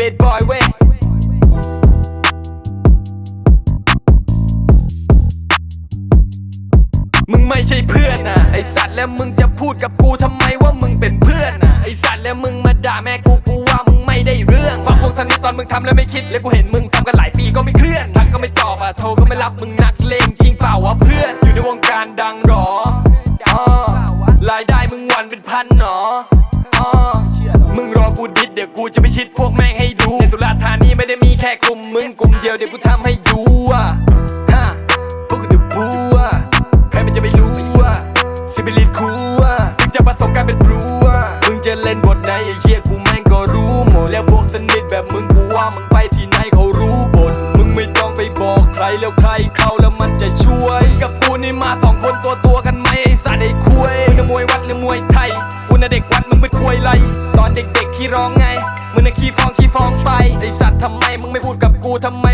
Bad boy เว้มึงไม่ใช่เพื่อนนะไอสัตว์แล้วมึงจะพูดกับกูทำไมว่ามึงเป็นเพื่อนนะไอสัตว์แล้วมึงมาด่าแม่กูกูว่ามึงไม่ได้เรื่องฟังพวกสันนี้ตอนมึงทำแล้วไม่คิด แล้วกูเห็นมึงทำกันหลายปีก็ไม่เคลื่อนทักก็ไม่ตอบอะโทรก็ไม่รับมึงนักเลงจริงเปล่าวะเพื่อน อยู่ในวงการดังหรออรายได้มึงวันเป็นพันหนอมึงรอกูดิดเดี๋ยวกูจะไปชิดพวกแม่ ยวเดี๋ยวกูทำให้ดูอะฮะพวกกูจะพูอะใครมันจะไปรู้อะสิบิลิตคูอะมึงจะประสบการณ์เป็นรูอะมึงจะเล่นบทไหนไอ้เหี้ยกูแม่งก็รู้หมดแล้วพวกสนิทแบบมึงกูว่ามึงไปที่ไหนเขารู้บทมึงไม่ต้องไปบอกใครแล้วใครเข้าแล้วมันจะช่วย กับกูนี่มาสองคนตัวตัวกันไหมไอ้สัตว์ไอ้คุยมึงน่ะมวยวัดหรือมวยไทยกูน่ะเด็กวัดมึงเป็นควยไรตอนเด็กๆขี้ร้องไงมึงน่ะขี้ฟ้องขี้ฟ้องไปไอสัตว์ทำไมมึงไม่พูดกับกูทำไม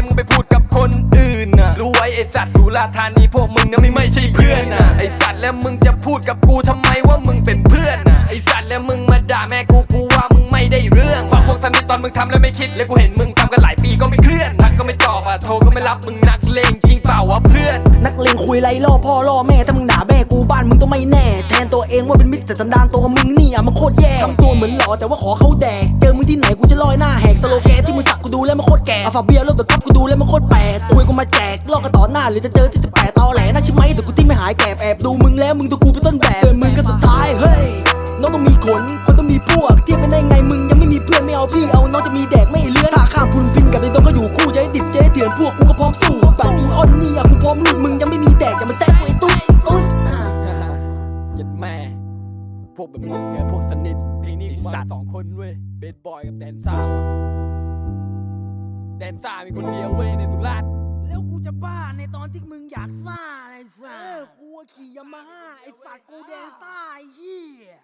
ไอสัตว์สุราธานีพวกมึงน่ะไม่ไม่ใช่เพื่อนนะไอสัตว์แล้วมึงจะพูดกับกูทำไมว่ามึงเป็นเพื่อนนะไอสัตว์แล้วมึงมาด่าแม่กูกูว่ามึงไม่ได้เรื่องฟังพวกสนิทตอนมึงทำแล้วไม่คิดแล้วกูเห็นมึงทำกันหลายปีก็ไม่เคลื่อนทักก็ไม่ตอบอะโทรก็ไม่รับมึงนักเลงจริงเปล่าวะเพื่อน นักเลงคุยไรล่อพ่อล่อแม่ถ้ามึงด่าแม่กูบ้านมึงต้องไม่แน่ แทนตัวเองว่าเป็นมิตรแต่สันดานตัวมึงนี่อะมันโคตรแย่ทำตัวเหมือนหล่อแต่ว่าขอเขาแดกเจอมึงที่ไหนกูจะลอยหน้าแหกสโลแก แล้วมันโคตรแก่อาฟาเบียร์รถเดอะคัพกูดูแล้วมันโคตรแปลกคุยกูมาแจกลอกกันต่อหน้าหรือจะเจอที่จะแปะตอแหลนักใช่ไหมเดี๋ยวกูที่ไม่หายแกบแอบดูมึงแล้วมึงดูกูเป็นต้นแบบเตือนมึงก็สุดท้ายเฮ้ยน้องต้องมีขนคนต้องมีพวกเทียบกันได้ไงมึงยังไม่มีเพื่อนไม่เอาพี่เอาน้องจะมีแดกไม่เลื้อนถ้าข้ามพุนพินกับไอ้ต้องก็อยู่คู่ใจดิบเจ๊เถื่อนพวกกูก็พร้อมสู้แบบอีออนนี่อะกูพร้อมลุยมึงยังไม่มีแดกอย่ามาแซะกูไอ้ตุ๊สตุ๊สยัดแม่พวกแบบมึงไงพวกสนิทเพลงนี้มาสองคนเว้ยเบสบอยกับแดนซ่าแด นซ่ามีคนเดียวเว้ยในสุราษฎร์แล้วกูจะบ้าในตอนที่มึงอยากซ่าอะไรสัสเออกูขี่ยามาฮ่าไอ้สัตว์กูแดงใต้เหี้ย